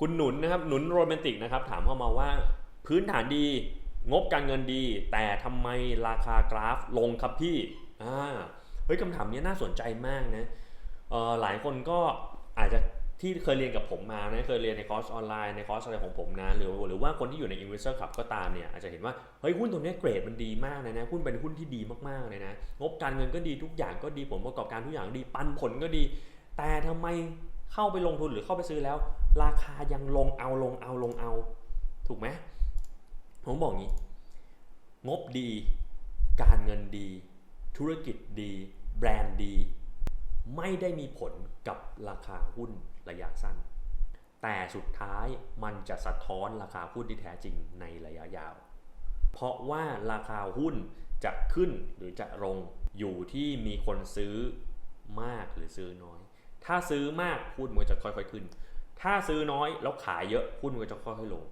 คุณหนุนนะครับหนุนโรแมนติกนะครับถามเข้ามาว่าพื้นฐานดีงบการเงินดี แต่ทำไมราคากราฟลงครับพี่อ่าเฮ้ยคำถามนี้น่าสนใจมากนะเอ่อหลายคนก็อาจจะที่เคยเรียนกับผมมานะเคยเรียนในคอร์สออนไลน์ในคอร์สอะไรของผมนะหรือหรือว่าคนที่อยู่ใน Investor Club ก็ตามเนี่ยอาจจะเห็นว่าเฮ้ยหุ้นตัวนี้เกรดมันดีมากเลยนะหุ้นเป็นหุ้นที่ดีมากๆเลยนะงบการเงินก็ดีทุกอย่างก็ดีผลประกอบการทุกอย่างดีปันผลก็ดี แต่ทำไม เข้าไปลงทุนหรือเข้าไปซื้อแล้ว ราคายังลงเอาลงเอาลงเอา ถูกไหมผมบอกงี้ งบดี การเงินดี ธุรกิจดี แบรนด์ดี ไม่ได้มีผลกับราคาหุ้นระยะสั้น แต่สุดท้ายมันจะสะท้อนราคาหุ้นที่แท้จริงในระยะยาว เพราะว่าราคาหุ้นจะขึ้นหรือจะลงอยู่ที่มีคนซื้อมากหรือซื้อน้อย ถ้าซื้อมากหุ้นมันจะค่อยๆขึ้น ถ้าซื้อน้อยแล้วขายเยอะหุ้นมันจะค่อยๆลง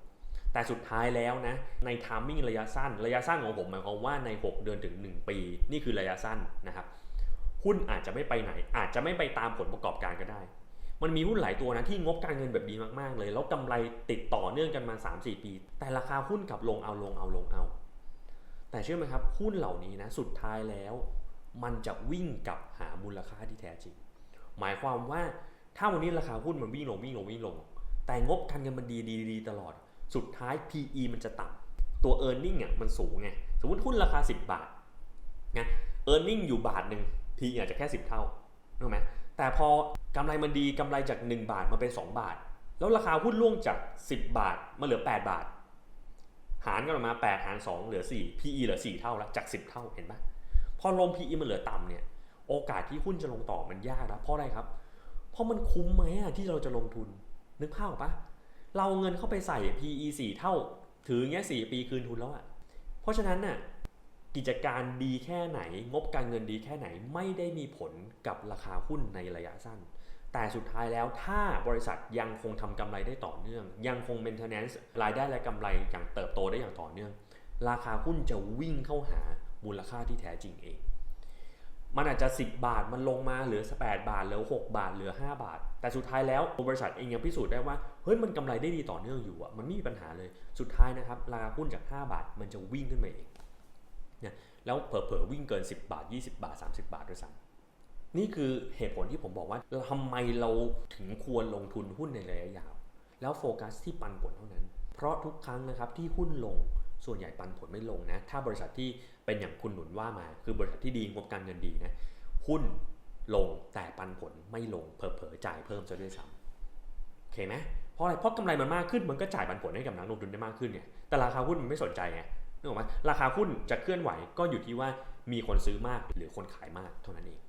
แต่สุดท้ายแล้วนะในทามมิ่งระยะสั้น ระยะสั้นของผมหมายความว่าใน 6 เดือนถึง 1 ปี นี่คือระยะสั้นนะครับหุ้นอาจจะไม่ไปไหน อาจจะไม่ไปตามผลประกอบการก็ได้ มันมีหุ้นหลายตัวนะที่งบการเงินแบบดีมากๆ เลย แล้วกำไรติดต่อเนื่องกันมา 3-4 ปี แต่ราคาหุ้นกลับลงเอาลงเอาลงเอา แต่เชื่อไหมครับหุ้นเหล่านี้นะสุดท้ายแล้ว มันจะวิ่งกลับหามูลค่าที่แท้จริง หมายความว่าถ้าวันนี้ราคาหุ้นมันวิ่งลงวิ่งลงวิ่งลง แต่งบการเงินมันดีดีดีตลอด สุดท้าย PE มันจะต่ำตัว e a r n i n g อะมันสูงไงสมมติหุ้นราคา 10 บาทนะ e a r n i n g อยู่บาทหนึ่ง PE อาจจะแค่ 10 เท่าถูกไหมแต่พอกำไรมันดีกำไรจาก 1 บาทมาเป็น 2 บาท แล้วราคาหุ้นล่วงจาก 10 บาทมาเหลือ 8 บาท หารกันออกมา 8 หาร 2 เหลือ 4 PE เหลือ 4 เท่าแล้วจาก 10 เท่าเห็นปะพอลง PE มันเหลือต่ำเนี่ย โอกาสที่หุ้นจะลงต่อมันยากนะเพราะอะไรครับ เพราะมันคุ้มไหมที่เราจะลงทุนนึกภาพปะเราเงินเข้าไปใส่ PE 4 เท่า ถือเงี้ย4ปีคืนทุนแล้วอะเพราะฉะนั้นน่ะกิจการดีแค่ไหน งบการเงินดีแค่ไหนไม่ได้มีผลกับราคาหุ้นในระยะสั้น แต่สุดท้ายแล้วถ้าบริษัทยังคงทำกำไรได้ต่อเนื่อง ยังคง maintenance รายได้และกำไรอย่างเติบโตได้อย่างต่อเนื่อง ราคาหุ้นจะวิ่งเข้าหามูลค่าที่แท้จริงเอง มันอาจจะ10 บาทมันลงมาเหลือ8บาทเหลือ6บาทเหลือ 5 บาท แต่สุดท้ายแล้วบริษัทเองยังพิสูจน์ได้ว่าเฮ้ยมันกำไรได้ดีต่อเนื่องอยู่อะมันไม่มีปัญหาเลยสุดท้ายนะครับราคาหุ้นจาก 5 บาทมันจะวิ่งขึ้นมาเองเนี่ยแล้วเผลอๆวิ่งเกิน 10 บาท 20 บาท 30 บาทด้วยซ้ำนี่คือเหตุผลที่ผมบอกว่าทำไมเราถึงควรลงทุนหุ้นในระยะยาว แล้วโฟกัสที่ปันผลเท่านั้น เพราะทุกครั้งนะครับที่หุ้นลง ส่วนใหญ่ปันผลไม่ลงนะ ถ้าบริษัทที่เป็นอย่างคุณหนุนว่ามา คือบริษัทที่ดีงบการเงินดีนะ หุ้นลงแต่ปันผลไม่ลงเผลอๆจ่ายเพิ่มซะด้วยซ้ำโอเคไหมเพราะอะไรเพราะกำไรมันมากขึ้นมันก็จ่ายปันผลให้กับนักลงทุนได้มากขึ้นไงแต่ราคาหุ้นมันไม่สนใจไงนึกออกไหมราคาหุ้นจะเคลื่อนไหวก็อยู่ที่ว่ามีคนซื้อมากหรือคนขายมากเท่านั้นเอง